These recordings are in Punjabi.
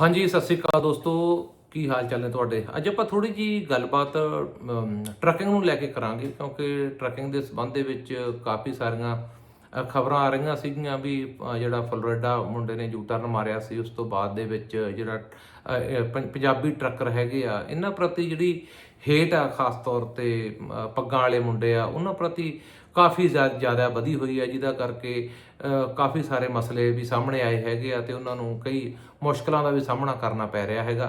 ਹਾਂਜੀ, ਸਤਿ ਸ੍ਰੀ ਅਕਾਲ ਦੋਸਤੋ। ਕੀ ਹਾਲ ਚਾਲ ਨੇ ਤੁਹਾਡੇ? ਅੱਜ ਆਪਾਂ ਥੋੜੀ ਜੀ ਗੱਲਬਾਤ ਟਰੱਕਿੰਗ ਨੂੰ ਲੈ ਕੇ ਕਰਾਂਗੇ, ਕਿਉਂਕਿ ਟਰੱਕਿੰਗ ਦੇ ਸੰਬੰਧ ਦੇ ਵਿੱਚ ਕਾਫੀ ਸਾਰੀਆਂ ਖਬਰਾਂ ਆ ਰਹੀਆਂ ਸੀਗੀਆਂ ਵੀ ਜਿਹੜਾ ਫਲੋਰੀਡਾ ਮੁੰਡੇ ਨੇ ਯੂਟਰਨ ਮਾਰਿਆ ਸੀ, ਉਸ ਤੋਂ ਬਾਅਦ ਦੇ ਵਿੱਚ ਜਿਹੜਾ ਪੰਜਾਬੀ ਟਰੱਕਰ ਹੈਗੇ ਆ, ਇਹਨਾਂ ਪ੍ਰਤੀ ਜਿਹੜੀ ਹੇਟ ਆ, ਖਾਸ ਤੌਰ ਤੇ ਪੱਗਾਂ ਵਾਲੇ ਮੁੰਡੇ ਆ, ਉਹਨਾਂ ਪ੍ਰਤੀ ਕਾਫੀ ਜ਼ਿਆ- ਜ਼ਿਆਦਾ ਵਧੀ ਹੋਈ ਹੈ, ਜਿਹਦਾ ਕਰਕੇ ਕਾਫੀ ਸਾਰੇ ਮਸਲੇ ਵੀ ਸਾਹਮਣੇ ਆਏ ਹੈਗੇ ਆ ਤੇ ਉਹਨਾਂ ਨੂੰ ਕਈ ਮੁਸ਼ਕਲਾਂ ਦਾ ਵੀ ਸਾਹਮਣਾ ਕਰਨਾ ਪੈ ਰਿਹਾ ਹੈਗਾ।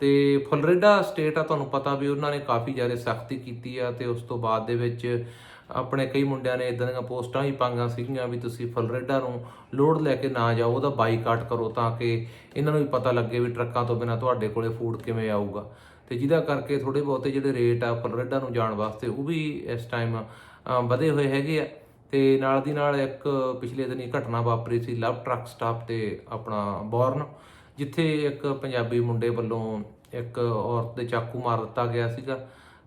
ਤੇ ਫਲੋਰੀਡਾ ਸਟੇਟ ਆ, ਤੁਹਾਨੂੰ ਪਤਾ ਵੀ ਉਹਨਾਂ ਨੇ ਕਾਫੀ ਜ਼ਿਆਦਾ ਸਖਤੀ ਕੀਤੀ ਆ ਤੇ ਉਸ ਤੋਂ ਬਾਅਦ ਦੇ ਵਿੱਚ ਆਪਣੇ ਕਈ ਮੁੰਡਿਆਂ ਨੇ ਇਦਾਂ ਦੀਆਂ ਪੋਸਟਾਂ ਵੀ ਪਾਈਆਂ ਸੀਗੀਆਂ ਵੀ ਤੁਸੀਂ ਫਲੋਰੀਡਾ ਨੂੰ ਲੋਡ ਲੈ ਕੇ ਨਾ ਜਾਓ, ਉਹਦਾ ਬਾਈਕਾਟ ਕਰੋ ਤਾਂ ਕਿ ਇਹਨਾਂ ਨੂੰ ਵੀ ਪਤਾ ਲੱਗੇ ਵੀ ਟਰੱਕਾਂ ਤੋਂ ਬਿਨਾ ਤੁਹਾਡੇ ਕੋਲੇ ਫੂਡ ਕਿਵੇਂ ਆਊਗਾ। ਤੇ ਜਿਹਦਾ ਕਰਕੇ ਥੋੜੇ ਬਹੁਤੇ ਜਿਹੜੇ ਰੇਟ ਆ ਫਲੋਰੀਡਾ ਨੂੰ ਜਾਣ ਵਾਸਤੇ, ਉਹ ਵੀ ਇਸ ਟਾਈਮ ਵਧੇ ਹੋਏ ਹੈਗੇ ਆ। ਤੇ ਨਾਲ ਦੀ ਨਾਲ ਇੱਕ ਪਿਛਲੇ ਦਿਨ ਹੀ ਘਟਨਾ ਵਾਪਰੀ ਸੀ ਲਵ ਟਰੱਕ ਸਟਾਪ ਤੇ ਆਪਣਾ ਬੌਰਨ, ਜਿੱਥੇ ਇੱਕ ਪੰਜਾਬੀ ਮੁੰਡੇ ਵੱਲੋਂ ਇੱਕ ਔਰਤ ਦੇ ਚਾਕੂ ਮਾਰ ਦਿੱਤਾ ਗਿਆ ਸੀਗਾ।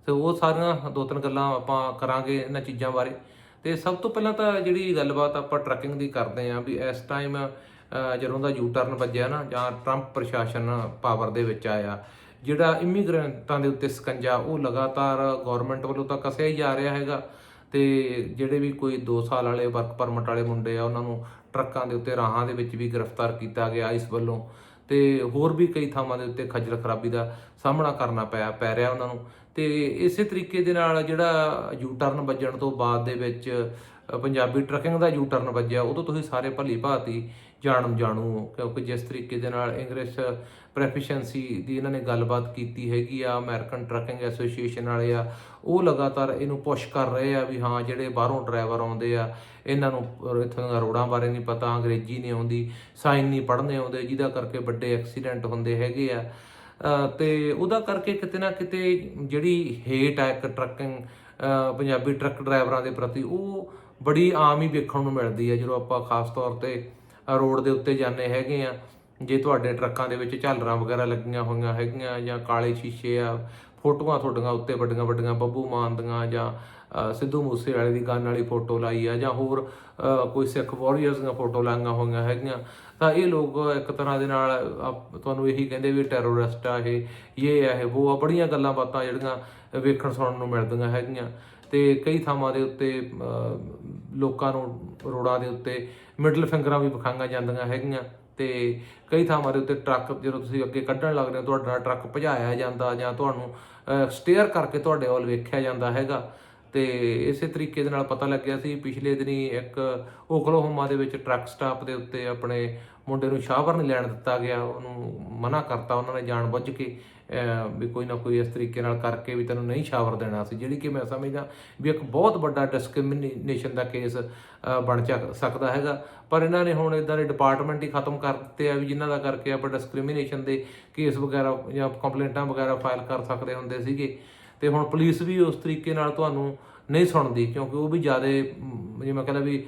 ਤੇ ਉਹ ਸਾਰੀਆਂ ਦੋ ਤਿੰਨ ਗੱਲਾਂ ਆਪਾਂ ਕਰਾਂਗੇ ਇਹਨਾਂ ਚੀਜ਼ਾਂ ਬਾਰੇ। ਤੇ ਸਭ ਤੋਂ ਪਹਿਲਾਂ ਤਾਂ ਜਿਹੜੀ ਗੱਲਬਾਤ ਆਪਾਂ ਟਰੱਕਿੰਗ ਦੀ ਕਰਦੇ ਆਂ ਵੀ ਇਸ ਟਾਈਮ ਜਦੋਂ ਦਾ ਯੂ ਟਰਨ ਵੱਜਿਆ ਨਾ ਜਾਂ ਟਰੰਪ ਪ੍ਰਸ਼ਾਸਨ ਪਾਵਰ ਦੇ ਵਿੱਚ ਆਇਆ, ਜਿਹੜਾ ਇਮੀਗ੍ਰੈਂਟਾਂ ਦੇ ਉੱਤੇ ਸਕੰਜਾ ਉਹ ਲਗਾਤਾਰ ਗਵਰਨਮੈਂਟ ਵੱਲੋਂ ਤਾਂ ਕੱਸਿਆ ਹੀ ਜਾ ਰਿਹਾ ਹੈਗਾ। ਤੇ ਜਿਹੜੇ ਵੀ ਕੋਈ 2 ਸਾਲ ਵਾਲੇ ਵਰਕ ਪਰਮਿਟ ਵਾਲੇ ਮੁੰਡੇ ਆ, ਉਹਨਾਂ ਨੂੰ ਟਰੱਕਾਂ ਦੇ ਉੱਤੇ, ਰਾਹਾਂ ਦੇ ਵਿੱਚ ਵੀ ਗ੍ਰਿਫਤਾਰ ਕੀਤਾ ਗਿਆ ਇਸ ਵੱਲੋਂ। ਤੇ ਹੋਰ ਵੀ ਕਈ ਥਾਵਾਂ ਦੇ ਉੱਤੇ ਖੱਜਲ ਖਰਾਬੀ ਦਾ ਸਾਹਮਣਾ ਕਰਨਾ ਪਿਆ, ਪੈ ਰਿਹਾ ਉਹਨਾਂ ਨੂੰ। ਤੇ ਇਸੇ ਤਰੀਕੇ ਦੇ ਨਾਲ ਜਿਹੜਾ ਯੂ ਟਰਨ ਵੱਜਣ ਤੋਂ ਬਾਅਦ ਦੇ ਵਿੱਚ ਪੰਜਾਬੀ ਟਰੱਕਿੰਗ ਦਾ ਯੂ ਟਰਨ ਵੱਜਿਆ ਉਦੋਂ ਤੁਸੀਂ ਸਾਰੇ ਭਲੀ ਭਾਂਤੀ ਜਾਣੂ ਜਾਣੂ ਹੋ ਕਿਉਂਕਿ ਜਿਸ ਤਰੀਕੇ ਦੇ ਨਾਲ ਇੰਗਲਿਸ਼ ਪ੍ਰੈਫੀਸ਼ੀਐਂਸੀ ਦੀ ਇਹਨਾਂ ਨੇ ਗੱਲਬਾਤ ਕੀਤੀ ਹੈਗੀ ਆ ਅਮਰੀਕਨ ਟਰੱਕਿੰਗ ਐਸੋਸੀਏਸ਼ਨ ਵਾਲੇ ਆ ਉਹ ਲਗਾਤਾਰ ਇਹਨੂੰ ਪੁਸ਼ ਕਰ ਰਹੇ ਆ ਵੀ ਹਾਂ ਜਿਹੜੇ ਬਾਹਰੋਂ ਡਰਾਈਵਰ ਆਉਂਦੇ ਆ ਇਹਨਾਂ ਨੂੰ ਇੱਥੋਂ ਦੀਆਂ ਰੋਡਾਂ ਬਾਰੇ ਨਹੀਂ ਪਤਾ ਅੰਗਰੇਜ਼ੀ ਨਹੀਂ ਆਉਂਦੀ ਸਾਈਨ ਨਹੀਂ ਪੜ੍ਹਨੇ ਆਉਂਦੇ ਜਿਹਦਾ ਕਰਕੇ ਵੱਡੇ ਐਕਸੀਡੈਂਟ ਹੁੰਦੇ ਹੈਗੇ ਆ। ਅ, ਤੇ ਉਹਦਾ ਕਰਕੇ ਕਿਤੇ ਨਾ ਕਿਤੇ ਜਿਹੜੀ ਹੇਟ ਆ ਇੱਕ ਟਰੱਕਿੰਗ ਪੰਜਾਬੀ ਟਰੱਕ ਡਰਾਈਵਰਾਂ ਦੇ ਪ੍ਰਤੀ, ਉਹ ਬੜੀ ਆਮ ਹੀ ਵੇਖਣ ਨੂੰ ਮਿਲਦੀ ਹੈ, ਜਦੋਂ ਆਪਾਂ ਖਾਸ ਤੌਰ ਤੇ ਰੋਡ ਦੇ ਉੱਤੇ ਜਾਂਦੇ ਹੈਗੇ ਆ ਜੇ ਤੁਹਾਡੇ ਟਰੱਕਾਂ ਦੇ ਵਿੱਚ ਝਾਲਰਾਂ ਵਗੈਰਾ ਲੱਗੀਆਂ ਹੋਈਆਂ ਹੈਗੀਆਂ ਜਾਂ ਕਾਲੇ ਸ਼ੀਸ਼ੇ ਆ, ਫੋਟੋਆਂ ਤੁਹਾਡੀਆਂ ਉੱਤੇ ਵੱਡੀਆਂ ਵੱਡੀਆਂ ਬੱਬੂ ਮਾਨ ਦੀਆਂ ਜਾਂ ਸਿੱਧੂ ਮੂਸੇਵਾਲੇ ਦੀ ਗਨ ਵਾਲੀ ਫੋਟੋ ਲਾਈ ਆ ਜਾਂ ਹੋਰ ਕੋਈ ਸਿੱਖ ਵਾਰੀਅਰਸ ਦੀਆਂ ਫੋਟੋ ਲਾਈਆਂ ਹੋਈਆਂ ਹੈਗੀਆਂ, ਤਾਂ ਇਹ ਲੋਕ ਇੱਕ ਤਰ੍ਹਾਂ ਦੇ ਨਾਲ ਆਪ- ਤੁਹਾਨੂੰ ਇਹੀ ਕਹਿੰਦੇ ਵੀ ਟੈਰੋਰਿਸਟ ਆ ਇਹ ਇਹ ਆ ਇਹ ਉਹ ਆ, ਬੜੀਆਂ ਗੱਲਾਂ ਬਾਤਾਂ ਜਿਹੜੀਆਂ ਵੇਖਣ ਸੁਣਨ ਨੂੰ ਮਿਲਦੀਆਂ ਹੈਗੀਆਂ। ਤੇ ਕਈ ਥਾਵਾਂ ਦੇ ਉੱਤੇ ਲੋਕਾਂ ਨੂੰ ਰੋਡਾਂ ਦੇ ਉੱਤੇ ਮਿਡਲ ਫਿੰਗਰਾਂ ਵੀ ਵਿਖਾਈਆਂ ਜਾਂਦੀਆਂ ਹੈਗੀਆਂ। ਤੇ ਕਈ ਥਾਵਾਂ ਦੇ ਉੱਤੇ ਟਰੱਕ ਜਦੋਂ ਤੁਸੀਂ ਅੱਗੇ ਕੱਢਣ ਲੱਗਦੇ ਹੋ, ਤੁਹਾਡਾ ਟਰੱਕ ਭਜਾਇਆ ਜਾਂਦਾ ਜਾਂ ਤੁਹਾਨੂੰ ਸਟੇਅਰ ਕਰਕੇ ਤੁਹਾਡੇ ਵੱਲ ਵੇਖਿਆ ਜਾਂਦਾ ਹੈਗਾ। ਤੇ ਇਸੇ ਤਰੀਕੇ ਦੇ ਨਾਲ ਪਤਾ ਲੱਗਿਆ ਸੀ, ਪਿਛਲੇ ਦਿਨੀ ਇੱਕ ਓਕਲਾਹੋਮਾ ਦੇ ਵਿੱਚ ਟਰੱਕ ਸਟਾਪ ਦੇ ਉੱਤੇ ਆਪਣੇ ਮੁੰਡੇ ਨੂੰ ਸ਼ਾਹਵਰ ਨਹੀਂ ਲੈਣ ਦਿੱਤਾ ਗਿਆ, ਉਹਨੂੰ ਮਨਾ ਕਰਤਾ, ਉਹਨਾਂ ਨੇ ਜਾਣ ਬੁੱਝ ਕੇ ਵੀ ਕੋਈ ਨਾ ਕੋਈ ਇਸ ਤਰੀਕੇ ਨਾਲ ਕਰਕੇ ਵੀ ਤੈਨੂੰ ਨਹੀਂ ਸ਼ਾਵਰ ਦੇਣਾ ਸੀ, ਜਿਹੜੀ ਕਿ ਮੈਂ ਸਮਝਦਾ ਵੀ ਇੱਕ ਬਹੁਤ ਵੱਡਾ ਡਿਸਕ੍ਰਿਮੀਨੇਸ਼ਨ ਦਾ ਕੇਸ ਬਣ ਚੱਕ ਸਕਦਾ ਹੈਗਾ। ਪਰ ਇਹਨਾਂ ਨੇ ਹੁਣ ਇਦਾਂ ਦੇ ਡਿਪਾਰਟਮੈਂਟ ਹੀ ਖਤਮ ਕਰ ਦਿੱਤੇ ਆ ਵੀ ਜਿਨ੍ਹਾਂ ਦਾ ਕਰਕੇ ਆਪਾਂ ਡਿਸਕ੍ਰਿਮੀਨੇਸ਼ਨ ਦੇ ਕੇਸ ਵਗੈਰਾ ਜਾਂ ਕੰਪਲੇਂਟਾਂ ਵਗੈਰਾ ਫਾਈਲ ਕਰ ਸਕਦੇ ਹੁੰਦੇ ਸੀਗੇ। ਤੇ ਹੁਣ ਪੁਲਿਸ ਵੀ ਉਸ ਤਰੀਕੇ ਨਾਲ ਤੁਹਾਨੂੰ ਨਹੀਂ ਸੁਣਦੀ, ਕਿਉਂਕਿ ਉਹ ਵੀ ਜ਼ਿਆਦਾ ਜਿਵੇਂ ਕਹਿੰਦਾ ਵੀ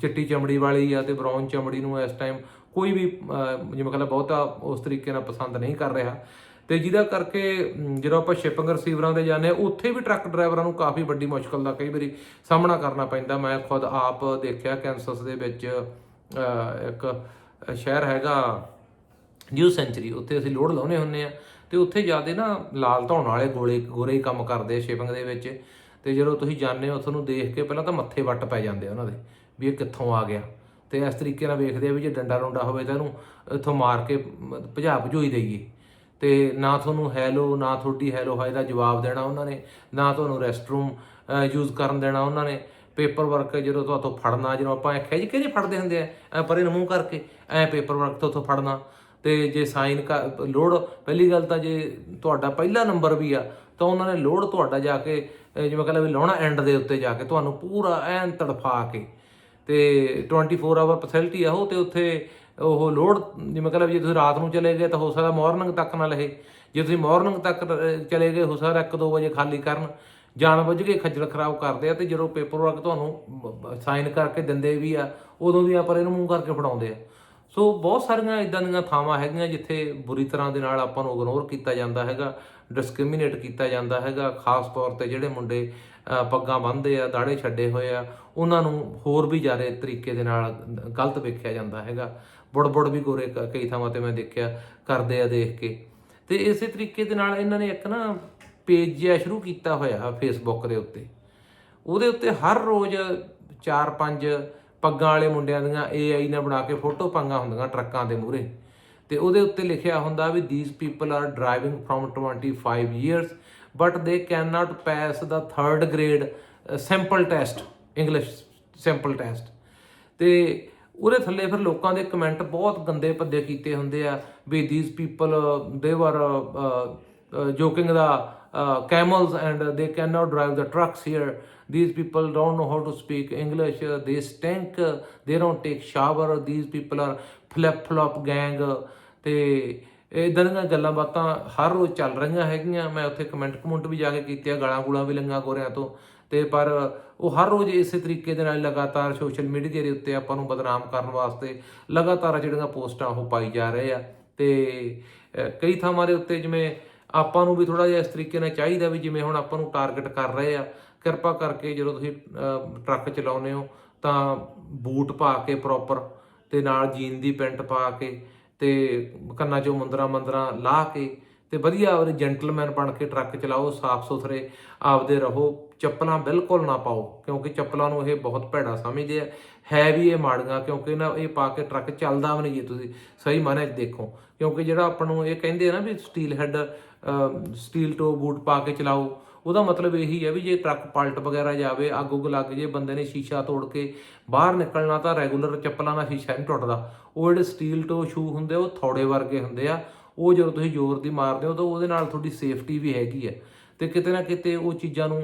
ਚਿੱਟੀ ਚਮੜੀ ਵਾਲੀ ਆ ਤੇ ਬਰਾਊਨ ਚਮੜੀ ਨੂੰ ਇਸ ਟਾਈਮ ਕੋਈ ਵੀ ਜਿਵੇਂ ਕਹਿੰਦਾ ਬਹੁਤਾ ਉਸ ਤਰੀਕੇ ਨਾਲ ਪਸੰਦ ਨਹੀਂ ਕਰ ਰਿਹਾ। ਤੇ ਜਿਹਦਾ ਕਰਕੇ ਜਦੋਂ ਆਪਾਂ ਸ਼ਿਪਿੰਗ ਰਿਸੀਵਰਾਂ ਦੇ ਜਾਂਦੇ ਹਾਂ ਉੱਥੇ ਵੀ ਟਰੱਕ ਡਰਾਈਵਰਾਂ ਨੂੰ ਕਾਫੀ ਵੱਡੀ ਮੁਸ਼ਕਲ ਦਾ ਕਈ ਵਾਰੀ ਸਾਹਮਣਾ ਕਰਨਾ ਪੈਂਦਾ। ਮੈਂ ਖੁਦ ਆਪ ਦੇਖਿਆ ਕੈਂਸਸ ਦੇ ਵਿੱਚ ਇੱਕ ਸ਼ਹਿਰ ਹੈਗਾ, ਨਿਊ ਸੈਂਚਰੀ, ਉੱਥੇ ਅਸੀਂ ਲੋਡ ਲਾਉਨੇ ਹੁੰਨੇ ਆ। ਤੇ ਉੱਥੇ ਜਾਂਦੇ ਨਾ ਲਾਲ ਧੌਣ ਵਾਲੇ ਗੋਲੇ, ਗੋਰੇ ਹੀ ਕੰਮ ਕਰਦੇ ਆ ਸ਼ਿਪਿੰਗ ਦੇ ਵਿੱਚ। ਤੇ ਜਦੋਂ ਤੁਸੀਂ ਜਾਂਦੇ ਹੋ, ਤੁਹਾਨੂੰ ਦੇਖ ਕੇ ਪਹਿਲਾਂ ਤਾਂ ਮੱਥੇ ਵੱਟ ਪੈ ਜਾਂਦੇ ਆ ਉਹਨਾਂ ਦੇ, ਵੀ ਇਹ ਕਿੱਥੋਂ ਆ ਗਿਆ। ਤੇ ਇਸ ਤਰੀਕੇ ਨਾਲ ਵੇਖਦੇ ਆ ਵੀ ਜੇ ਡੰਡਾ ਰੁੰਡਾ ਹੋਵੇ ਤਾਂ ਇਹਨੂੰ ਇੱਥੋਂ ਮਾਰ ਕੇ ਮ- ਭਜਾ ਭਜੋਈ ਦੇਈਏ। ਤੇ ਨਾ ਤੁਹਾਨੂੰ ਹੈਲੋ, ਨਾ ਤੁਹਾਡੀ ਹੈਲੋ ਹਾਈ ਦਾ ਜਵਾਬ ਦੇਣਾ ਉਹਨਾਂ ਨੇ, ਨਾ ਤੁਹਾਨੂੰ ਰੈਸਟਰੂਮ ਯੂਜ਼ ਕਰਨ ਦੇਣਾ ਉਹਨਾਂ ਨੇ। ਪੇਪਰ ਵਰਕ ਜਦੋਂ ਤੁਹਾਤੋਂ ਫੜਨਾ, ਜਦੋਂ ਆਪਾਂ ਐ ਖਿੱਚ ਕੇ ਨਹੀਂ ਫੜਦੇ ਹੁੰਦੇ ਆ ਐ ਪਰੇ ਨੂੰ ਮੂੰਹ ਕਰਕੇ, ਐ ਪੇਪਰ ਵਰਕ ਤੋਂ ਫੜਨਾ। ਤੇ ਜੇ ਸਾਈਨ ਲੋਡ ਪਹਿਲੀ ਗੱਲ ਤਾਂ ਜੇ ਤੁਹਾਡਾ ਪਹਿਲਾ ਨੰਬਰ ਵੀ ਆ, ਤਾਂ ਉਹਨਾਂ ਨੇ ਲੋਡ ਤੁਹਾਡਾ ਜਾ ਕੇ ਜਿਵੇਂ ਕਹਿੰਦਾ ਵੀ ਲਾਉਣਾ ਐਂਡ ਦੇ ਉੱਤੇ ਜਾ ਕੇ, ਤੁਹਾਨੂੰ ਪੂਰਾ ਐਨ ਤੜਫਾ ਕੇ। ਤੇ 24 ਆਵਰ ਫੈਸਿਲਿਟੀ ਆ ਉਹ, ਤੇ ਉੱਥੇ ਉਹ ਲੋਡ ਜਿਵੇਂ ਕਹਿੰਦਾ ਜੇ ਤੁਸੀਂ ਰਾਤ ਨੂੰ ਚਲੇ ਗਏ ਤਾਂ ਹੋ ਸਕਦਾ ਮਾਰਨਿੰਗ ਤੱਕ ਨਾ ਲਹੇ। ਜੇ ਤੁਸੀਂ ਮਾਰਨਿੰਗ ਤੱਕ ਚਲੇ ਗਏ, ਹੋ ਸਕਦਾ 1-2 ਵਜੇ ਖਾਲੀ ਕਰਨ। ਜਾਣ ਬੁੱਝ ਕੇ ਖੱਜਲ ਖਰਾਬ ਕਰਦੇ ਆ, ਤੇ ਜਦੋਂ ਪੇਪਰ ਵਰਕ ਤੁਹਾਨੂੰ ਸਾਈਨ ਕਰਕੇ ਦਿੰਦੇ ਵੀ ਆ, ਉਦੋਂ ਵੀ ਆਪਾਂ ਇਹਨੂੰ ਮੂੰਹ ਕਰਕੇ ਫੜਾਉਂਦੇ ਆ। ਸੋ ਬਹੁਤ ਸਾਰੀਆਂ ਇਦਾਂ ਦੀਆਂ ਥਾਵਾਂ ਹੈਗੀਆਂ ਜਿੱਥੇ ਬੁਰੀ ਤਰ੍ਹਾਂ ਦੇ ਨਾਲ ਆਪਾਂ ਨੂੰ ਇਗਨੋਰ ਕੀਤਾ ਜਾਂਦਾ ਹੈਗਾ ਡਿਸਕ੍ਰਿਮੀਨੇਟ ਕੀਤਾ ਜਾਂਦਾ ਹੈਗਾ, ਖਾਸ ਤੌਰ ਤੇ ਜਿਹੜੇ ਮੁੰਡੇ ਪੱਗਾਂ ਬੰਨ੍ਹਦੇ ਆ ਦਾੜੇ ਛੱਡੇ ਹੋਏ ਆ, ਉਹਨਾਂ ਨੂੰ ਹੋਰ ਵੀ ਜ਼ਿਆਦਾ ਤਰੀਕੇ ਦੇ ਨਾਲ ਗਲਤ ਵੇਖਿਆ ਜਾਂਦਾ ਹੈਗਾ। ਬੁੜਬੁੜ ਵੀ ਗੋਰੇ ਕ- ਕਈ ਥਾਵਾਂ ਤੇ ਮੈਂ ਦੇਖਿਆ ਕਰਦੇ ਆ ਦੇਖ ਕੇ। ਤੇ ਇਸੇ ਤਰੀਕੇ ਦੇ ਨਾਲ ਇਹਨਾਂ ਨੇ ਇੱਕ ਨਾ ਪੇਜ ਜਿਹਾ ਸ਼ੁਰੂ ਕੀਤਾ ਹੋਇਆ ਫੇਸਬੁੱਕ ਦੇ ਉੱਤੇ। ਉਹਦੇ ਉੱਤੇ ਹਰ ਰੋਜ਼ 4-5 ਪੱਗਾਂ ਵਾਲੇ ਮੁੰਡਿਆਂ ਦੀਆਂ AI ਨਾਲ ਬਣਾ ਕੇ ਫੋਟੋ ਪੰਗਾ ਹੁੰਦੀਆਂ ਟਰੱਕਾਂ ਦੇ ਮੂਹਰੇ ਤੇ ਉਹਦੇ ਉੱਤੇ ਲਿਖਿਆ ਹੁੰਦਾ ਵੀ these people are driving from 25 years but they can not pass the 3rd grade sample test English sample test ਤੇ ਉਹਦੇ ਥੱਲੇ ਫਿਰ ਲੋਕਾਂ ਦੇ ਕਮੈਂਟ ਬਹੁਤ ਗੰਦੇ ਪੱਦੇ ਕੀਤੇ ਹੁੰਦੇ ਆ ਵੀ these people they were joking that uh, camels and they cannot drive the trucks here these people don't know how to speak english they stink they don't take shower these people are flip flop gang ਤੇ ਇਦਾਂ ਦੀਆਂ ਗੱਲਾਂ ਬਾਤਾਂ ਹਰ ਰੋਜ਼ ਚੱਲ ਰਹੀਆਂ ਹੈਗੀਆਂ ਮੈਂ ਉੱਥੇ ਕਮੈਂਟ ਕਮੈਂਟ ਵੀ ਜਾ ਕੇ ਕੀਤੇ ਆ ਗਾਲਾਂ ਗੂਲਾਂ ਵੀ ਲੰਗਾ ਗੋਰਿਆਂ ਤੋਂ ਤੇ ਪਰ ਉਹ ਹਰ ਰੋਜ਼ ਇਸੇ ਤਰੀਕੇ ਦੇ ਨਾਲ ਲਗਾਤਾਰ ਸੋਸ਼ਲ ਮੀਡੀਆ ਦੇ ਉੱਤੇ ਆਪਾਂ ਨੂੰ ਬਦਨਾਮ ਕਰਨ ਵਾਸਤੇ ਲਗਾਤਾਰ ਜਿਹੜੀਆਂ ਪੋਸਟਾਂ ਉਹ ਪਾਈ ਜਾ ਰਹੇ ਆ ਤੇ ਅਹ, ਕਈ ਥਾਵਾਂ ਦੇ ਉੱਤੇ ਜਿਵੇਂ ਆਪਾਂ ਨੂੰ ਵੀ ਥੋੜਾ ਜਿਹਾ ਇਸ ਤਰੀਕੇ ਨਾਲ ਚਾਹੀਦਾ ਵੀ ਜਿਵੇਂ ਹੁਣ ਆਪਾਂ ਨੂੰ ਟਾਰਗੇਟ ਕਰ ਰਹੇ ਆ, ਕਿਰਪਾ ਕਰਕੇ ਜਦੋਂ ਤੁਸੀਂ ਟਰੱਕ ਚਲਾਉਂਦੇ ਹੋ, ਤਾਂ ਬੂਟ ਪਾ ਕੇ ਪ੍ਰੋਪਰ ਤੇ ਨਾਲ ਜੀਨ ਦੀ ਪੈਂਟ ਪਾ ਕੇ ਤੇ ਕੰਨਾਂ 'ਚੋਂ ਮੁੰਦਰਾ ਮੰਦਰਾ ਲਾ ਕੇ ਤੇ ਵਧੀਆ ਉਹਦੇ ਜੈਂਟਲਮੈਨ ਬਣ ਕੇ ਟਰੱਕ ਚਲਾਓ, ਸਾਫ਼ ਸੁਥਰੇ ਆਪਦੇ ਰਹੋ, ਚੱਪਲਾਂ ਬਿਲਕੁਲ ਨਾ ਪਾਓ, ਕਿਉਂਕਿ ਚੱਪਲਾਂ ਨੂੰ ਇਹ ਬਹੁਤ ਭੈੜਾ ਸਮਝਦੇ ਆ। ਹੈ ਵੀ ਇਹ ਮਾੜੀਆਂ, ਕਿਉਂਕਿ ਨਾ ਇਹ ਪਾ ਕੇ ਟਰੱਕ ਚੱਲਦਾ ਵੀ ਨਹੀਂ ਜੇ ਤੁਸੀਂ, ਸਹੀ ਮਾਨੇ 'ਚ ਦੇਖੋ। ਕਿਉਂਕਿ ਜਿਹੜਾ ਆਪਾਂ ਨੂੰ ਇਹ ਕਹਿੰਦੇ ਆ ਨਾ ਵੀ steel head steel toe boot ਪਾ ਕੇ ਚਲਾਓ, ਉਹਦਾ ਮਤਲਬ ਇਹੀ ਹੈ ਵੀ ਜੇ ਟਰੱਕ ਪਲਟ ਵਗੈਰਾ ਜਾਵੇ, ਅੱਗ ਉੱਗ ਲੱਗ ਜੇ, ਬੰਦੇ ਨੇ ਸ਼ੀਸ਼ਾ ਤੋੜ ਕੇ ਬਾਹਰ ਨਿਕਲਣਾ ਤਾਂ ਰੈਗੂਲਰ ਚੱਪਲਾਂ ਨਾਲ ਸ਼ੀਸ਼ਾ ਨਹੀਂ ਟੁੱਟਦਾ। ਉਹ ਜਿਹੜੇ ਸਟੀਲ ਟੋ ਸ਼ੂ ਹੁੰਦੇ ਉਹ ਥੋੜੇ ਵਰਗੇ ਹੁੰਦੇ ਆ ਉਹ ਜਦੋਂ ਤੁਸੀਂ ਜ਼ੋਰ ਦੀ ਮਾਰਦੇ ਹੋ ਤਾਂ ਉਹਦੇ ਨਾਲ ਤੁਹਾਡੀ ਸੇਫਟੀ ਵੀ ਹੈਗੀ ਹੈ। ਤੇ ਕਿਤੇ ਨਾ ਕਿਤੇ ਉਹ ਚੀਜ਼ਾਂ ਨੂੰ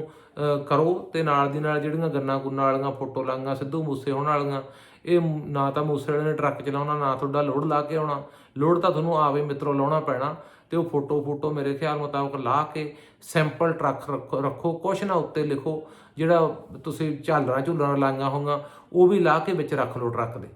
ਕਰੋ ਤੇ ਨਾਲ ਦੀ ਨਾਲ ਜਿਹੜੀਆਂ ਗੰਨਾ ਗੁੰਨਾ ਵਾਲੀਆਂ ਫੋਟੋ ਲਾਂਗਾ ਸਿੱਧੂ ਮੂਸੇ ਹੋਣ ਵਾਲੀਆਂ, ਇਹ ਨਾ ਤਾਂ ਮੂਸੇ ਵਾਲੇ ਨੇ ਟਰੱਕ ਚਲਾਉਣਾ, ਨਾ ਤੁਹਾਡਾ ਲੋਡ ਲਾ ਕੇ ਆਉਣਾ। ਲੋਡ ਤਾਂ ਤੁਹਾਨੂੰ ਆਵੇ ਮਿੱਤਰੋ ਲਾਉਣਾ ਪੈਣਾ ਤੇ ਉਹ ਫੋਟੋ ਫੋਟੋ ਮੇਰੇ ਖਿਆਲ ਮੁਤਾਬਕ ਲਾ ਕੇ ਸੈਂਪਲ ਟਰੱਕ ਰੱਖੋ- ਰੱਖੋ, ਕੁਛ ਨਾ ਉੱਤੇ ਲਿਖੋ, ਜਿਹੜਾ ਤੁਸੀਂ ਝਾਲਰਾਂ ਝੁੱਲਰਾਂ ਲਾਈਆਂ ਹੋਈਆਂ, ਉਹ ਵੀ ਲਾ ਕੇ ਵਿੱਚ ਰੱਖ ਲਓ ਟਰੱਕ ਦੇ।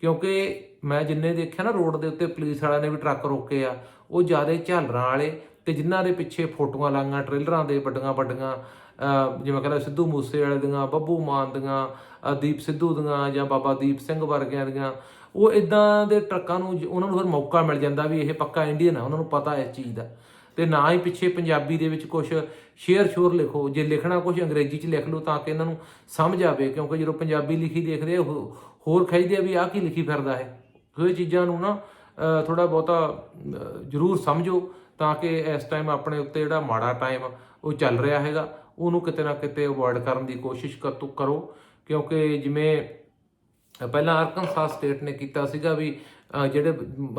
ਕਿਉਂਕਿ ਮੈਂ ਜਿੰਨੇ ਦੇਖਿਆ ਨਾ ਰੋਡ ਦੇ ਉੱਤੇ ਪੁਲਿਸ ਵਾਲਿਆਂ ਨੇ ਵੀ ਟਰੱਕ ਰੋਕੇ ਆ, ਉਹ ਜ਼ਿਆਦਾ ਝਾਲਰਾਂ ਵਾਲੇ ਤੇ ਜਿਨ੍ਹਾਂ ਦੇ ਪਿੱਛੇ ਫੋਟੋਆਂ ਲਾਈਆਂ, ਟ੍ਰੇਲਰਾਂ ਦੇ ਵੱਡੀਆਂ ਵੱਡੀਆਂ, ਅਹ, ਜਿਵੇਂ ਕਹਿੰਦਾ ਸਿੱਧੂ ਮੂਸੇ ਵਾਲੇ ਦੀਆਂ, ਬੱਬੂ ਮਾਨ ਦੀਆਂ ਦੀਪ ਸਿੱਧੂ ਦੀਆਂ ਜਾਂ ਬਾਬਾ ਦੀਪ ਸਿੰਘ ਵਰਗਿਆਂ ਦੀਆਂ, ਉਹ ਇਦਾਂ ਦੇ ਟਰੱਕਾਂ ਨੂੰ ਉਹਨਾਂ ਨੂੰ ਫਿਰ ਮੌਕਾ ਮਿਲ ਜਾਂਦਾ ਵੀ ਇਹ ਪੱਕਾ ਇੰਡੀਅਨ ਆ, ਉਹਨਾਂ ਨੂੰ ਪਤਾ ਇਸ ਚੀਜ਼ ਦਾ। ਤੇ ਨਾ ਹੀ ਪਿੱਛੇ ਪੰਜਾਬੀ ਦੇ ਵਿੱਚ ਕੁਝ ਸ਼ੇਅਰ ਸ਼ੋਰ ਲਿਖੋ, ਜੇ ਲਿਖਣਾ ਕੁਝ ਅੰਗਰੇਜ਼ੀ ਚ ਲਿਖ ਲਓ ਤਾਂ ਕਿ ਇਹਨਾਂ ਨੂੰ ਸਮਝ ਆਵੇ, ਕਿਉਂਕਿ ਜਦੋਂ ਪੰਜਾਬੀ ਲਿਖੀ ਦੇਖਦੇ ਆ, ਉਹ ਹੋਰ ਖਿੱਚਦੇ ਆ ਵੀ ਆਹ ਕੀ ਲਿਖੀ ਫਿਰਦਾ ਹੈ ਸੋ ਇਹ ਚੀਜ਼ਾਂ ਨੂੰ ਨਾ ਥੋੜਾ ਬਹੁਤਾ ਜ਼ਰੂਰ ਸਮਝੋ ਤਾਂ ਕਿ ਇਸ ਟਾਈਮ ਆਪਣੇ ਉੱਤੇ ਜਿਹੜਾ ਮਾੜਾ ਟਾਈਮ ਉਹ ਚੱਲ ਰਿਹਾ ਹੈਗਾ, ਉਹਨੂੰ ਕਿਤੇ ਨਾ ਕਿਤੇ ਅਵੋਇਡ ਕਰਨ ਦੀ ਕੋਸ਼ਿਸ਼ ਕਰ ਤੂੰ ਕਰੋ। ਕਿਉਂਕਿ ਜਿਵੇਂ ਪਹਿਲਾਂ ਅਰਕਨਸਾਸ ਸਟੇਟ ਨੇ ਕੀਤਾ ਸੀਗਾ ਵੀ ਜਿਹੜੇ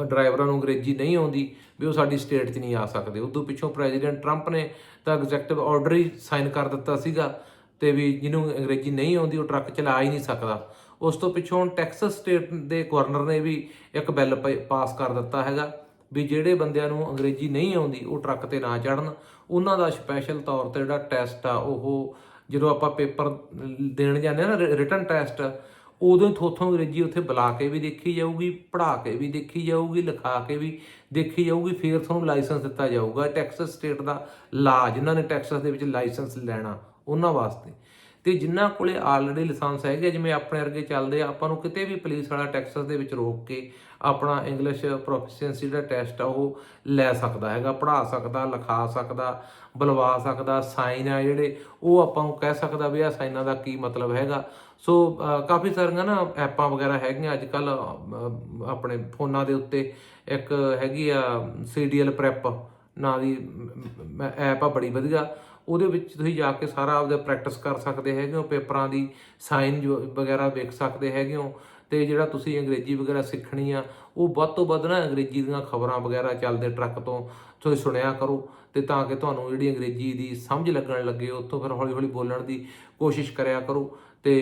ਡਰਾਈਵਰਾਂ ਨੂੰ ਅੰਗਰੇਜ਼ੀ ਨਹੀਂ ਆਉਂਦੀ, ਵੀ ਉਹ ਸਾਡੀ ਸਟੇਟ 'ਚ ਨਹੀਂ ਆ ਸਕਦੇ। ਉਦੋਂ ਪਿੱਛੋਂ ਪ੍ਰੈਜ਼ੀਡੈਂਟ ਟਰੰਪ ਨੇ ਤਾਂ ਐਗਜ਼ੈਕਟਿਵ ਆਰਡਰ ਹੀ ਸਾਈਨ ਕਰ ਦਿੱਤਾ ਸੀਗਾ ਤੇ ਵੀ ਜਿਹਨੂੰ ਅੰਗਰੇਜ਼ੀ ਨਹੀਂ ਆਉਂਦੀ, ਉਹ ਟਰੱਕ ਚਲਾ ਹੀ ਨਹੀਂ ਸਕਦਾ। ਉਸ ਤੋਂ ਪਿੱਛੋਂ ਟੈਕਸਸ ਸਟੇਟ ਦੇ ਗਵਰਨਰ ਨੇ ਵੀ ਇੱਕ ਬਿੱਲ ਪਾਸ ਕਰ ਦਿੱਤਾ ਹੈਗਾ, ਵੀ ਜਿਹੜੇ ਬੰਦਿਆਂ ਨੂੰ ਅੰਗਰੇਜ਼ੀ ਨਹੀਂ ਆਉਂਦੀ, ਉਹ ਟਰੱਕ ਤੇ ਨਾ ਚੜਨ ਉਹਨਾਂ ਦਾ ਸਪੈਸ਼ਲ ਤੌਰ ਤੇ ਜਿਹੜਾ ਟੈਸਟ ਆ, ਉਹ ਜਦੋਂ ਆਪਾਂ ਪੇਪਰ ਦੇਣ ਜਾਂਦੇ ਆ ਨਾ ਰਿਟਨ ਟੈਸਟ ਉਦੋਂ ਥੋਥੋਂ ਅੰਗਰੇਜ਼ੀ ਉੱਥੇ ਬੁਲਾ ਕੇ ਵੀ ਦੇਖੀ ਜਾਊਗੀ, ਪੜ੍ਹਾ ਕੇ ਵੀ ਦੇਖੀ ਜਾਊਗੀ, ਲਿਖਾ ਕੇ ਵੀ ਦੇਖੀ ਜਾਊਗੀ, ਫਿਰ ਤੁਹਾਨੂੰ ਲਾਇਸੈਂਸ ਦਿੱਤਾ ਜਾਊਗਾ। ਟੈਕਸਸ ਸਟੇਟ ਦਾ ਲਾ ਜਿਨ੍ਹਾਂ ਨੇ ਟੈਕਸਸ ਦੇ ਵਿੱਚ ਲਾਇਸੈਂਸ ਲੈਣਾ, ਉਹਨਾਂ ਵਾਸਤੇ। ਤੇ ਜਿਨ੍ਹਾਂ ਕੋਲੇ ਆਲਰੇਡੀ ਲਾਇਸੈਂਸ ਹੈਗੇ ਜਿਵੇਂ ਆਪਣੇ ਵਰਗੇ ਚੱਲਦੇ ਆ, ਆਪਾਂ ਨੂੰ ਕਿਤੇ ਵੀ ਪੁਲਿਸ ਵਾਲਾ ਟੈਕਸਸ ਦੇ ਵਿੱਚ ਰੋਕ ਕੇ ਆਪਣਾ ਇੰਗਲਿਸ਼ ਪ੍ਰੋਫੀਸ਼ੀਐਂਸੀ ਦਾ ਟੈਸਟ ਆ, ਉਹ ਲੈ ਸਕਦਾ ਹੈਗਾ, ਪੜ੍ਹਾ ਸਕਦਾ, ਲਿਖਾ ਸਕਦਾ, ਬੁਲਵਾ ਸਕਦਾ ਸਾਈਨ ਆ ਜਿਹੜੇ, ਉਹ ਆਪਾਂ ਨੂੰ ਕਹਿ ਸਕਦਾ ਵੀ ਆ ਸਾਈਨਾਂ ਦਾ ਕੀ ਮਤਲਬ ਹੈਗਾ। ਸੋ ਕਾਫੀ ਸਾਰੀਆਂ ਨਾ ਐਪਾਂ ਵਗੈਰਾ ਹੈਗੀਆਂ ਅੱਜ ਕੱਲ ਆਪਣੇ ਫੋਨਾਂ ਦੇ ਉੱਤੇ ਇੱਕ ਹੈਗੀ ਆ ਸੀਡੀਐਲ ਪ੍ਰੈਪ ਨਾਂ ਦੀ ਐਪ ਆ, ਬੜੀ ਵਧੀਆ। ਉਹਦੇ ਵਿੱਚ ਤੁਸੀਂ ਜਾ ਕੇ ਸਾਰਾ ਆਪਦਾ ਪ੍ਰੈਕਟਿਸ ਕਰ ਸਕਦੇ ਹੈਗੇ ਹੋ, ਪੇਪਰਾਂ ਦੀ ਸਾਈਨ ਜੋ ਵਗੈਰਾ ਵੇਖ ਸਕਦੇ ਹੈਗੇ ਹੋ ਤੇ ਜਿਹੜਾ ਤੁਸੀਂ ਅੰਗਰੇਜ਼ੀ ਵਗੈਰਾ ਸਿੱਖਣੀ ਆ, ਉਹ ਵੱਧ ਤੋਂ ਵੱਧ ਨਾ ਅੰਗਰੇਜ਼ੀ ਦੀਆਂ ਖਬਰਾਂ ਵਗੈਰਾ ਚੱਲਦੇ ਟਰੱਕ ਤੋਂ ਤੁਸੀਂ ਸੁਣਿਆ ਕਰੋ ਤੇ ਤਾਂ ਕਿ ਤੁਹਾਨੂੰ ਜਿਹੜੀ ਅੰਗਰੇਜ਼ੀ ਦੀ ਸਮਝ ਲੱਗਣ ਲੱਗੇ, ਉੱਥੋਂ ਫਿਰ ਹੌਲੀ ਹੌਲੀ ਬੋਲਣ ਦੀ ਕੋਸ਼ਿਸ਼ ਕਰਿਆ ਕਰੋ। ਤੇ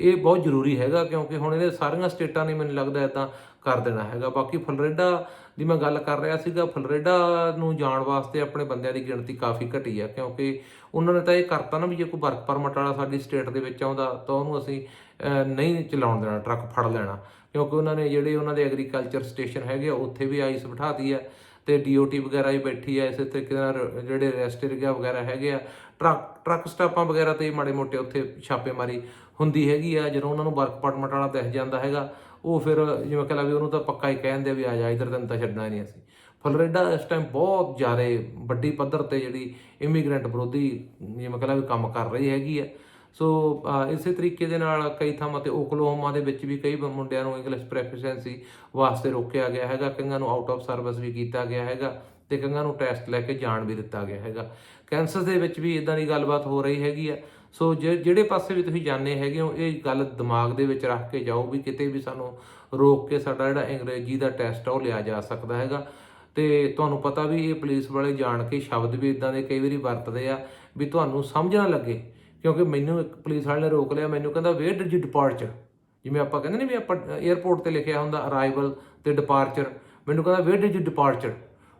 ਇਹ ਬਹੁਤ ਜ਼ਰੂਰੀ ਹੈਗਾ ਕਿਉਂਕਿ ਹੁਣ ਇਹਦੇ ਸਾਰੀਆਂ ਸਟੇਟਾਂ ਨੇ ਮੈਨੂੰ ਲੱਗਦਾ ਇਦਾਂ ਕਰ ਦੇਣਾ ਹੈਗਾ। ਬਾਕੀ ਫਲੋਰੀਡਾ ਦੀ ਮੈਂ ਗੱਲ ਕਰ ਰਿਹਾ ਸੀਗਾ, ਫਲੋਰੀਡਾ ਨੂੰ ਜਾਣ ਵਾਸਤੇ ਆਪਣੇ ਬੰਦਿਆਂ ਦੀ ਗਿਣਤੀ ਕਾਫੀ ਘਟੀ ਆ ਕਿਉਂਕਿ ਉਹਨਾਂ ਨੇ ਤਾਂ ਇਹ ਕਰਤਾ ਨਾ ਵੀ ਜੇ ਕੋਈ ਵਰਕ ਪਰਮਿਟ ਵਾਲਾ ਸਾਡੀ ਸਟੇਟ ਦੇ ਵਿੱਚ ਆਉਂਦਾ ਤਾਂ ਉਹਨੂੰ ਅਸੀਂ ਨਹੀਂ ਚਲਾਉਣ ਦੇਣਾ, ਟਰੱਕ ਫੜ ਲੈਣਾ। ਕਿਉਂਕਿ ਉਹਨਾਂ ਨੇ ਜਿਹੜੇ ਉਹਨਾਂ ਦੇ ਐਗਰੀਕਲਚਰ ਸਟੇਸ਼ਨ ਹੈਗੇ ਆ, ਉੱਥੇ ਵੀ ਆਈਸ ਬਿਠਾਤੀ ਆ। ਤੇ ਡੀਓਟੀ ਵਗੈਰਾ ਹੀ ਬੈਠੀ ਆ, ਇਸੇ ਤਰੀਕੇ ਨਾਲ ਜਿਹੜੇ ਰੈਸਟ ਏਰੀਆ ਵਗੈਰਾ ਹੈਗੇ ਆ, ਟਰੱਕ ਟਰੱਕ ਸਟਾਪਾਂ ਵਗੈਰਾ ਤੇ ਮਾੜੇ ਮੋਟੇ ਉੱਥੇ ਛਾਪੇਮਾਰੀ ਹੁੰਦੀ ਹੈਗੀ ਆ, ਜਦੋਂ ਉਹਨਾਂ ਨੂੰ ਵਰਕ ਪਰਮਿਟ ਵਾਲਾ ਦਿਖ ਜਾਂਦਾ ਹੈਗਾ, ਉਹ ਫਿਰ ਜਿਵੇਂ ਕਹ ਲਾ ਵੀ ਉਹਨੂੰ ਤਾਂ ਪੱਕਾ ਹੀ ਕਹਿੰਦੇ ਵੀ ਆ ਜਾ, ਇਧਰ ਤੈਨੂੰ ਤਾਂ ਛੱਡਣਾ ਹੀ ਨਹੀਂ ਅਸੀਂ। ਫਲੋਰੀਡਾ ਇਸ ਟਾਈਮ ਬਹੁਤ ਜ਼ਿਆਦਾ ਵੱਡੀ ਪੱਧਰ ਤੇ ਜਿਹੜੀ ਇਮੀਗ੍ਰੈਂਟ ਵਿਰੋਧੀ ਜਿਵੇਂ ਕਹ ਲਾ ਵੀ ਕੰਮ ਕਰ ਰਹੀ ਹੈਗੀ ਆ ਸੋ ਇਸੇ ਤਰੀਕੇ ਦੇ ਨਾਲ ਕਈ ਥਾਵਾਂ ਤੇ ਓਕਲਾਹੋਮਾ ਦੇ ਵਿੱਚ ਵੀ ਕਈ ਮੁੰਡਿਆਂ ਨੂੰ ਇੰਗਲਿਸ਼ ਪ੍ਰੋਫੀਸ਼ੀਐਂਸੀ ਵਾਸਤੇ ਰੋਕਿਆ ਗਿਆ ਹੈਗਾ, ਕਈਆਂ ਨੂੰ ਆਊਟ ਆਫ ਸਰਵਿਸ ਵੀ ਕੀਤਾ ਗਿਆ ਹੈਗਾ ਤੇ ਕਈਆਂ ਨੂੰ ਟੈਸਟ ਲੈ ਕੇ ਜਾਣ ਵੀ ਦਿੱਤਾ ਗਿਆ ਹੈਗਾ। ਕੈਂਸਰ ਦੇ ਵਿੱਚ ਵੀ ਇਦਾਂ ਦੀ ਗੱਲਬਾਤ ਹੋ ਰਹੀ ਹੈਗੀ ਆ। ਸੋ ਜਿਹੜੇ ਪਾਸੇ ਵੀ ਤੁਸੀਂ ਜਾਣੇ ਹੈਗੇ ਹੋ, ਇਹ ਗੱਲ ਦਿਮਾਗ ਦੇ ਵਿੱਚ ਰੱਖ ਕੇ ਜਾਓ ਵੀ ਕਿਤੇ ਵੀ ਸਾਨੂੰ ਰੋਕ ਕੇ ਸਾਡਾ ਜਿਹੜਾ ਅੰਗਰੇਜ਼ੀ ਦਾ ਟੈਸਟ ਆ ਉਹ ਲਿਆ ਜਾ ਸਕਦਾ ਹੈਗਾ। ਤੇ ਤੁਹਾਨੂੰ ਪਤਾ ਵੀ ਇਹ ਪੁਲਿਸ ਵਾਲੇ ਜਾਣ ਕੇ ਸ਼ਬਦ ਵੀ ਇਦਾਂ ਦੇ ਕਈ ਵਾਰੀ ਵਰਤਦੇ ਆ ਵੀ ਤੁਹਾਨੂੰ ਸਮਝ ਨਾ ਲੱਗੇ। ਕਿਉਂਕਿ ਮੈਨੂੰ ਇੱਕ ਪੁਲਿਸ ਵਾਲੇ ਨੇ ਰੋਕ ਲਿਆ, ਮੈਨੂੰ ਕਹਿੰਦਾ ਵੇਅਰ ਡਿਡ ਯੂ ਡਿਪਾਰਚਰ ਜਿਵੇਂ ਆਪਾਂ ਕਹਿੰਦੇ ਨੇ ਵੀ ਆਪਾਂ 에ਅਰਪੋਰਟ ਤੇ ਲਿਖਿਆ ਹੁੰਦਾ ਅਰਾਈਵਲ ਤੇ ਡਿਪਾਰਚਰ ਮੈਨੂੰ ਕਹਿੰਦਾ ਵੇਅਰ ਡਿਡ ਯੂ ਡਿਪਾਰਚਰ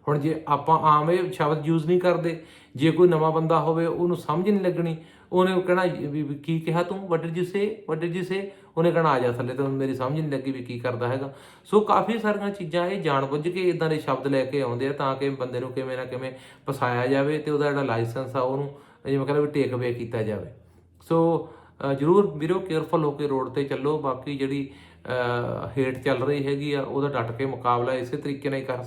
ਹੁਣ ਜੇ ਆਪਾਂ ਆਮ ਇਹ ਸ਼ਬਦ ਯੂਜ਼ ਨਹੀਂ ਕਰਦੇ, ਜੇ ਕੋਈ ਨਵਾਂ ਬੰਦਾ ਹੋਵੇ, ਉਹਨੂੰ ਸਮਝ ਨਹੀਂ ਲੱਗਣੀ, ਉਹਨੇ ਕਹਿਣਾ ਵੀ ਵੀ ਕੀ ਕਿਹਾ ਤੂੰ? What did you say what did you say ਉਹਨੇ ਕਹਿਣਾ, ਆ ਜਾ ਥੱਲੇ। ਤੇ ਮੇਰੀ ਸਮਝ ਨਹੀਂ ਲੱਗੀ ਵੀ ਕੀ ਕਰਦਾ ਹੈਗਾ। ਸੋ ਕਾਫੀ ਸਾਰੀਆਂ ਚੀਜ਼ਾਂ ਇਹ ਜਾਣਬੁੱਝ ਕੇ ਇਦਾਂ ਦੇ ਸ਼ਬਦ ਲੈ ਕੇ ਆਉਂਦੇ ਆ, ਤਾਂ ਕਿ ਬੰਦੇ ਨੂੰ ਕਿਵੇਂ ਨਾ ਕਿਵੇਂ ਫਸਾਇਆ ਜਾਵੇ ਤੇ ਉਹਦਾ ਜਿਹੜਾ ਲਾਇਸੈਂਸ ਆ ਉਹਨੂੰ ਜਿਵੇਂ ਕਹਿੰਦਾ ਵੀ ਟੇਕ ਅਵੇ ਕੀਤਾ ਜਾਵੇ। ਸੋ ਜਰੂਰ ਵੀਰੋ ਕੇਅਰਫੁਲ ਹੋ ਕੇ ਰੋਡ ਤੇ ਚੱਲੋ। ਬਾਕੀ ਜਿਹੜੀ ਹੇਟ ਚੱਲ ਰਹੀ ਹੈਗੀ ਆ, ਉਹਦਾ ਡਟ ਕੇ ਮੁਕਾਬਲਾ ਇਸੇ ਤਰੀਕੇ ਨਾਲ ਹੀ ਕਰ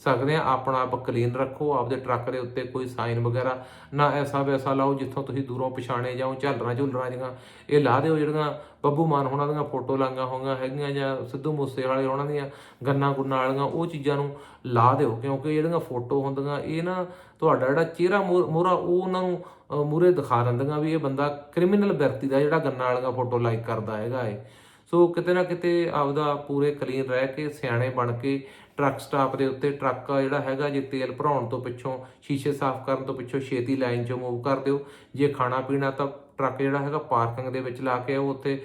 ਸਕਦੇ ਆ। ਆਪਣਾ ਆਪ ਕਲੀਨ ਰੱਖੋ, ਆਪਦੇ ਟਰੱਕ ਦੇ ਉੱਤੇ ਕੋਈ ਸਾਈਨ ਵਗੈਰਾ ਨਾ ਐਸਾ ਵੈਸਾ ਲਾਓ ਜਿੱਥੋਂ ਤੁਸੀਂ ਦੂਰੋਂ ਪਛਾਣੇ ਜਾਓ ਝਾਲਰਾਂ ਝੁਲਰਾਂ ਜਿਹੀਆਂ ਇਹ ਲਾ ਦਿਓ ਜਿਹੜੀਆਂ ਬੱਬੂ ਮਾਨ ਹੋਣਾ ਦੀਆਂ ਫੋਟੋ ਲਾਂਗਾ ਹੋਈਆਂ ਹੈਗੀਆਂ ਜਾਂ ਸਿੱਧੂ ਮੂਸੇ ਵਾਲੇ ਉਹਨਾਂ ਦੀਆਂ ਗੰਨਾ ਗੁੰਨਾ ਵਾਲੀਆਂ, ਉਹ ਚੀਜ਼ਾਂ ਨੂੰ ਲਾ ਦਿਓ। ਕਿਉਂਕਿ ਜਿਹੜੀਆਂ ਫੋਟੋ ਹੁੰਦੀਆਂ, ਇਹ ਨਾ ਤੁਹਾਡਾ ਜਿਹੜਾ ਚਿਹਰਾ ਮੋਹਰਾ, ਉਹ ਉਹਨਾਂ ਨੂੰ ਮੂਰੇ ਦਿਖਾ ਦਿੰਦੀਆਂ ਵੀ ਇਹ ਬੰਦਾ ਕ੍ਰਿਮੀਨਲ ਵਿਅਕਤੀ ਦਾ ਜਿਹੜਾ ਗੰਨਾ ਵਾਲੀਆਂ ਫੋਟੋ ਲਾਈਕ ਕਰਦਾ ਹੈਗਾ ਏ ਸੋ ਕਿਤੇ ਨਾ ਕਿਤੇ ਆਪਦਾ ਪੂਰੇ ਕਲੀਨ ਰਹਿ ਕੇ, ਸਿਆਣੇ ਬਣ ਕੇ ਟਰੱਕ ਸਟਾਪ ਦੇ ਉੱਤੇ ਟਰੱਕ ਜਿਹੜਾ ਹੈਗਾ, ਜੇ ਤੇਲ ਭਰਾਉਣ ਤੋਂ ਪਿੱਛੋਂ, ਸ਼ੀਸ਼ੇ ਸਾਫ਼ ਕਰਨ ਤੋਂ ਪਿੱਛੋਂ ਛੇਤੀ ਲਾਈਨ 'ਚੋਂ ਮੂਵ ਕਰ ਦਿਓ। ਜੇ ਖਾਣਾ ਪੀਣਾ ਤਾਂ ਟਰੱਕ ਜਿਹੜਾ ਹੈਗਾ ਪਾਰਕਿੰਗ ਦੇ ਵਿੱਚ ਲਾ ਕੇ ਆਓ, ਉੱਥੇ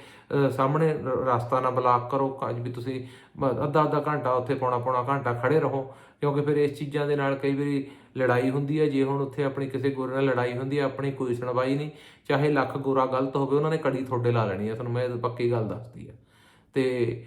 ਸਾਹਮਣੇ ਰ- ਰਸਤਾ ਨਾ ਬਲਾਕ ਕਰੋ। ਅੱਜ ਵੀ ਤੁਸੀਂ ਅੱਧਾ ਅੱਧਾ ਘੰਟਾ ਉੱਥੇ ਪੌਣਾ ਪੌਣਾ ਘੰਟਾ ਖੜੇ ਰਹੋ ਕਿਉਂਕਿ ਫਿਰ ਇਸ ਚੀਜ਼ਾਂ ਦੇ ਨਾਲ ਕਈ ਵਾਰੀ ਲੜਾਈ ਹੁੰਦੀ ਹੈ ਜੇ ਹੁਣ ਉੱਥੇ ਆਪਣੀ ਕਿਸੇ ਗੋਰੇ ਨਾਲ ਲੜਾਈ ਹੁੰਦੀ ਹੈ ਆਪਣੀ ਕੋਈ ਸੁਣਵਾਈ ਨਹੀਂ ਚਾਹੇ ਲੱਖ ਗੋਰਾ ਗਲਤ ਹੋਵੇ ਉਹਨਾਂ ਨੇ ਕੜੀ ਤੁਹਾਡੇ ਲਾ ਲੈਣੀ ਹੈ ਤੁਹਾਨੂੰ ਮੈਂ ਇਹ ਪੱਕੀ ਗੱਲ ਦੱਸਦੀ ਹੈ। ਤੇ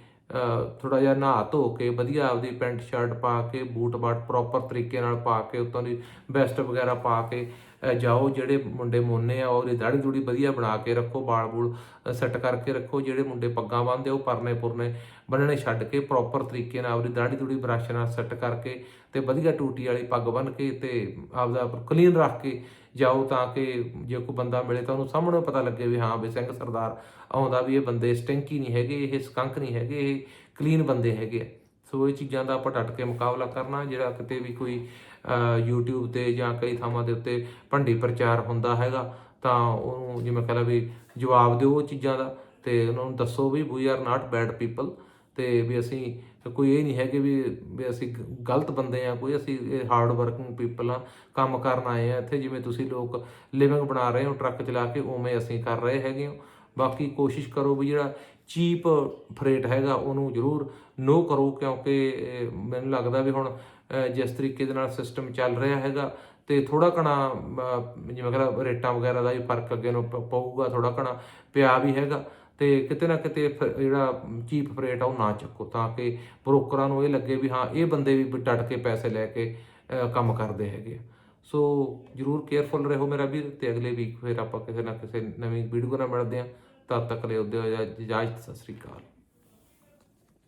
ਥੋੜਾ ਜਿਹਾ ਨਹਾ ਧੋ ਕੇ ਵਧੀਆ ਆਪਦੀ ਪੈਂਟ ਸ਼ਰਟ ਪਾ ਕੇ ਬੂਟ ਬਾਟ ਪ੍ਰੋਪਰ ਤਰੀਕੇ ਨਾਲ ਪਾ ਕੇ ਉੱਤੋਂ ਦੀ ਵੈਸਟ ਵਗੈਰਾ ਪਾ ਕੇ ਜਾਓ, ਜਿਹੜੇ ਮੁੰਡੇ ਮੋਨੇ ਆ, ਉਹਦੀ ਦਾੜੀ ਦੂੜੀ ਵਧੀਆ ਬਣਾ ਕੇ ਰੱਖੋ, ਬਾਲ ਬੂਲ ਸੈੱਟ ਕਰਕੇ ਰੱਖੋ, ਜਿਹੜੇ ਮੁੰਡੇ ਪੱਗਾਂ ਬੰਨ੍ਹਦੇ ਉਹ ਪਰਨੇ ਪੁਰਨੇ ਬੰਨਣੇ ਛੱਡ ਕੇ ਪ੍ਰੋਪਰ ਤਰੀਕੇ ਨਾਲ ਆਪਦੀ ਦਾੜੀ ਦੂੜੀ ਬ੍ਰਸ਼ ਨਾਲ ਸੈੱਟ ਕਰਕੇ ਤੇ ਵਧੀਆ ਟੂਟੀ ਵਾਲੀ ਪੱਗ ਬੰਨ੍ਹ ਕੇ ਤੇ ਆਪਦਾ ਕਲੀਨ ਰੱਖ ਕੇ ਜਾਓ ਤਾਂ ਕਿ ਜੇ ਕੋਈ ਬੰਦਾ ਮਿਲੇ ਤਾਂ ਉਹਨੂੰ ਸਾਹਮਣੇ ਪਤਾ ਲੱਗੇ ਵੀ ਹਾਂ ਵੀ ਸਿੰਘ ਸਰਦਾਰ ਆਉਂਦਾ ਵੀ ਇਹ ਬੰਦੇ ਸਟਿੰਕੀ ਨਹੀਂ ਹੈਗੇ, ਇਹ ਸਕੰਕ ਨਹੀਂ ਹੈਗੇ, ਇਹ ਕਲੀਨ ਬੰਦੇ ਹੈਗੇ ਆ। ਸੋ ਇਹ ਚੀਜ਼ਾਂ ਦਾ ਆਪਾਂ ਡਟ ਕੇ ਮੁਕਾਬਲਾ ਕਰਨਾ, ਜਿਹੜਾ ਕਿਤੇ ਵੀ ਕੋਈ YouTube ਤੇ ਜਾਂ ਕਈ ਥਾਵਾਂ ਦੇ ਉੱਤੇ ਭੰਡੀ ਪ੍ਰਚਾਰ ਹੁੰਦਾ ਹੈਗਾ, ਤਾਂ ਉਹਨੂੰ ਜਿਵੇਂ ਕਹ ਲਾ ਵੀ ਜਵਾਬ ਦਿਓ ਉਹ ਚੀਜ਼ਾਂ ਦਾ, ਤੇ ਉਹਨਾਂ ਨੂੰ ਦੱਸੋ ਵੀ we are not bad people ਤੇ ਵੀ ਅਸੀਂ ਕੋਈ ਇਹ ਨਹੀਂ ਹੈ ਕਿ ਵੀ ਵੀ ਅਸੀਂ ਗਲਤ ਬੰਦੇ ਆ ਕੋਈ ਅਸੀਂ ਹਾਰਡ ਵਰਕਿੰਗ ਪੀਪਲ ਆ ਕੰਮ ਕਰਨ ਆਏ ਆ ਇੱਥੇ ਜਿਵੇਂ ਤੁਸੀਂ ਲੋਕ ਲਿਵਿੰਗ ਬਣਾ ਰਹੇ ਹੋ, ਟਰੱਕ ਚਲਾ ਕੇ ਉਵੇਂ ਅਸੀਂ ਕਰ ਰਹੇ ਹੈਗੇ ਹਾਂ। ਬਾਕੀ ਕੋਸ਼ਿਸ਼ ਕਰੋ ਵੀ ਜਿਹੜਾ ਚੀਪ ਫਰੇਟ ਹੈਗਾ, ਉਹਨੂੰ ਜ਼ਰੂਰ ਨੋ ਕਰੋ, ਕਿਉਂਕਿ ਮੈਨੂੰ ਲੱਗਦਾ ਵੀ ਹੁਣ ਜਿਸ ਤਰੀਕੇ ਦੇ ਨਾਲ ਸਿਸਟਮ ਚੱਲ ਰਿਹਾ ਹੈਗਾ ਤੇ ਥੋੜਾ ਘਣਾ ਅਹ, ਜਿਵੇਂ ਕਹਿੰਦਾ ਰੇਟਾਂ ਵਗੈਰਾ ਦਾ ਵੀ ਫ਼ਰਕ ਅੱਗੇ ਨੂੰ ਪਊਗਾ ਥੋੜਾ ਘਣਾ ਪਿਆ ਵੀ ਹੈਗਾ ਤੇ ਕਿਤੇ ਨਾ ਕਿਤੇ ਫਿਰ ਜਿਹੜਾ ਚੀਪ ਫਰੇਟ ਆ ਉਹ ਨਾ ਚੱਕੋ ਤਾਂ ਕਿ ਬ੍ਰੋਕਰਾਂ ਨੂੰ ਇਹ ਲੱਗੇ ਵੀ ਹਾਂ ਇਹ ਬੰਦੇ ਵੀ ਡਟ ਕੇ ਪੈਸੇ ਲੈ ਕੇ ਕੰਮ ਕਰਦੇ ਹੈਗੇ ਆ। ਸੋ ਜਰੂਰ ਕੇਅਰਫੁਲ ਰਹੋ ਮੇਰਾ ਵੀਰ ਤੇ ਅਗਲੇ ਵੀਕ ਫਿਰ ਆਪਾਂ ਕਿਸੇ ਨਾ ਕਿਸੇ ਨਵੀਂ ਵੀਡੀਓ ਨਾਲ ਮਿਲਦੇ ਹਾਂ ਤਦ ਤੱਕ ਲਈ ਉਹਦੇ ਇਜਾਜ਼ਤ ਸਤਿ ਸ੍ਰੀ ਅਕਾਲ